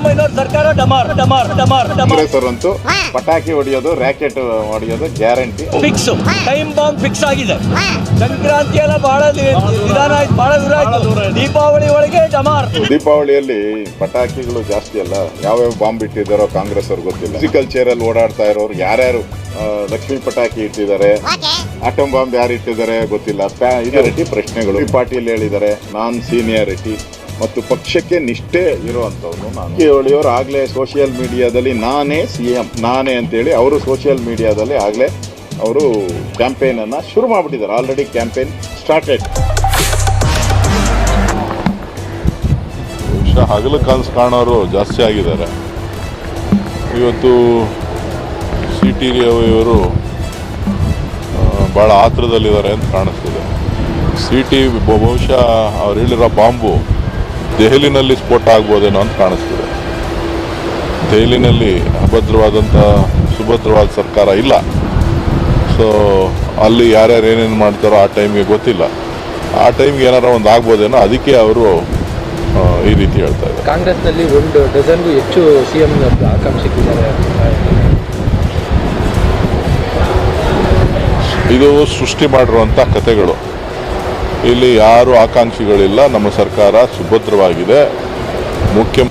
ಸಿದ್ದರಾಮಯ್ಯನವ್ರ ಸರ್ಕಾರ ಡಮಾರ್ ಡಮಾರ್ ಡಮಾರ್ ಡಮಾರ್. ಅಂತೂ ಪಟಾಕಿ ಹೊಡೆಯೋದು ರ್ಯಾಕೆಟ್ ಹೊಡೆಯೋದು guarantee fix time bomb fix ಆಗಿದೆ. ಸಂಕ್ರಾಂತಿ ಎಲ್ಲ ಬಹಳ ನಿಧಾನ ಆಯ್ತು ಬಹಳ ದೂರ ಆಯ್ತು. ದೀಪಾವಳಿ ಒಳಗೆ ಡಮಾರ್. ದೀಪಾವಳಿಯಲ್ಲಿ ಪಟಾಕಿಗಳು ಜಾಸ್ತಿ ಅಲ್ಲ ಯಾವ್ಯಾವ ಬಾಂಬ್ ಇಟ್ಟಿದ್ದಾರೋ ಕಾಂಗ್ರೆಸ್ ಅವ್ರಿಗೆ ಗೊತ್ತಿಲ್ಲ. ಫಿಸಿಕಲ್ ಚೇರ್ ಅಲ್ಲಿ ಓಡಾಡ್ತಾ ಇರೋರು ಯಾರ್ಯಾರು ಲಕ್ಷ್ಮಿ ಲಕ್ಷ್ಮೀ ಪಟಾಕಿ ಇಟ್ಟಿದ್ದಾರೆ ಆಟಮ್ ಬಾಂಬ್ ಯಾರು ಇಟ್ಟಿದ್ದಾರೆ ಗೊತ್ತಿಲ್ಲ. ಸೀನಿಯಾರಿಟಿ ಪ್ರಶ್ನೆಗಳು. ಈ ಪಾರ್ಟಿಯಲ್ಲಿ ಹೇಳಿದ್ದಾರೆ ನಾನ್ ಸೀನಿಯಾರಿಟಿ ಮತ್ತು ಪಕ್ಷಕ್ಕೆ ನಿಷ್ಠೆ ಇರುವಂತವ್ರು ನಾನು. ಹೇಳಿಯವರು ಆಗ್ಲೇ ಸೋಷಿಯಲ್ ಮೀಡಿಯಾದಲ್ಲಿ ನಾನೇ ಸಿ ಎಂ ನಾನೇ ಅಂತೇಳಿ ಅವರು ಸೋಷಿಯಲ್ ಮೀಡಿಯಾದಲ್ಲಿ ಆಗ್ಲೇ ಅವರು ಕ್ಯಾಂಪೇನ್ ಅನ್ನ ಶುರು ಮಾಡ್ಬಿಟ್ಟಿದ್ದಾರೆ. ಆಲ್ರೆಡಿ ಕ್ಯಾಂಪೇನ್ ಸ್ಟಾರ್ಟೆಡ್ ಬಹುಶಃ ಹಗಲು ಕನಸು ಕಾಣೋರು ಜಾಸ್ತಿ ಆಗಿದ್ದಾರೆ. ಇವತ್ತು ಸಿ ಟಿ ಇವರು ಭಾಳ ಆತ್ರದಲ್ಲಿದ್ದಾರೆ ಅಂತ ಕಾಣಿಸ್ತಿದೆ. ಸಿ ಟಿ ಬಹುಶಃ ಅವ್ರು ಹೇಳಿರೋ ಬಾಂಬು ದೆಹಲಿನಲ್ಲಿ ಸ್ಫೋಟ ಆಗ್ಬೋದೇನೋ ಅಂತ ಕಾಣಿಸ್ತಿದೆ. ದೆಹಲಿನಲ್ಲಿ ಅಭದ್ರವಾದಂಥ ಸುಭದ್ರವಾದ ಸರ್ಕಾರ ಇಲ್ಲ. ಸೊ ಅಲ್ಲಿ ಯಾರ್ಯಾರು ಏನೇನು ಮಾಡ್ತಾರೋ ಆ ಟೈಮ್ಗೆ ಗೊತ್ತಿಲ್ಲ. ಆ ಟೈಮ್ಗೆ ಏನಾರ ಒಂದು ಆಗ್ಬೋದೇನೋ ಅದಕ್ಕೆ ಅವರು ಈ ರೀತಿ ಹೇಳ್ತಾ ಇದ್ದಾರೆ. ಕಾಂಗ್ರೆಸ್ನಲ್ಲಿ ಒಂದು ಡಜನ್ಗೂ ಹೆಚ್ಚು ಸಿ ಎಂ ಆಕಾಂಕ್ಷಿಸಿದ್ದಾರೆ ಇದು ಸೃಷ್ಟಿ ಮಾಡಿರುವಂಥ ಕಥೆಗಳು ಇಲ್ಲಿ ಯಾರು ಆಕಾಂಕ್ಷಿಗಳಿಲ್ಲ, ನಮ್ಮ ಸರ್ಕಾರ ಸುಭದ್ರವಾಗಿದೆ. ಮುಖ್ಯ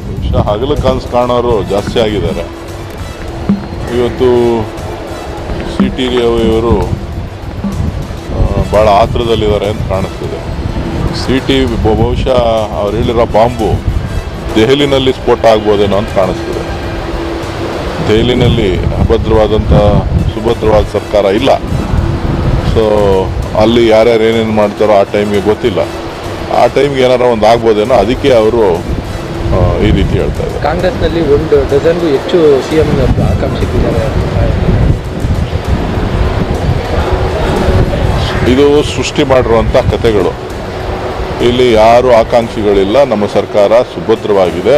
ಹಗಲು ಕನಸು ಕಾಣೋರು ಜಾಸ್ತಿ ಆಗಿದ್ದಾರೆ. ಇವತ್ತು ಸಿ ಟಿ ಇವರು ಭಾಳ ಆತ್ರದಲ್ಲಿದ್ದಾರೆ ಅಂತ ಕಾಣಿಸ್ತಿದೆ. ಸಿ ಟಿ ಬಹುಶಃ ಅವ್ರು ಹೇಳಿರೋ ಬಾಂಬು ದೆಹಲಿನಲ್ಲಿ ಸ್ಫೋಟ ಆಗ್ಬೋದೇನೋ ಅಂತ ಕಾಣಿಸ್ತಿದೆ. ದೆಹಲಿನಲ್ಲಿ ಅಭದ್ರವಾದಂಥ, ಸುಭದ್ರವಾದ ಸರ್ಕಾರ ಇಲ್ಲ. ಸೊ ಅಲ್ಲಿ ಯಾರ್ಯಾರು ಏನೇನು ಮಾಡ್ತಾರೋ ಆ ಟೈಮ್ಗೆ ಗೊತ್ತಿಲ್ಲ. ಆ ಟೈಮ್ಗೆ ಏನಾರ ಒಂದು ಆಗ್ಬೋದೇನೋ ಅದಕ್ಕೆ ಅವರು ಈ ರೀತಿ ಹೇಳ್ತಾ ಇದ್ದಾರೆ. ಕಾಂಗ್ರೆಸ್ನಲ್ಲಿ ಒಂದು ಡಜನ್ಗೂ ಹೆಚ್ಚು ಸಿ ಎಂ ಆಕಾಂಕ್ಷಿಸಿದ್ದಾರೆ ಇದು ಸೃಷ್ಟಿ ಮಾಡಿರುವಂಥ ಕಥೆಗಳು ಇಲ್ಲಿ ಯಾರು ಆಕಾಂಕ್ಷಿಗಳಿಲ್ಲ ನಮ್ಮ ಸರ್ಕಾರ ಸುಭದ್ರವಾಗಿದೆ.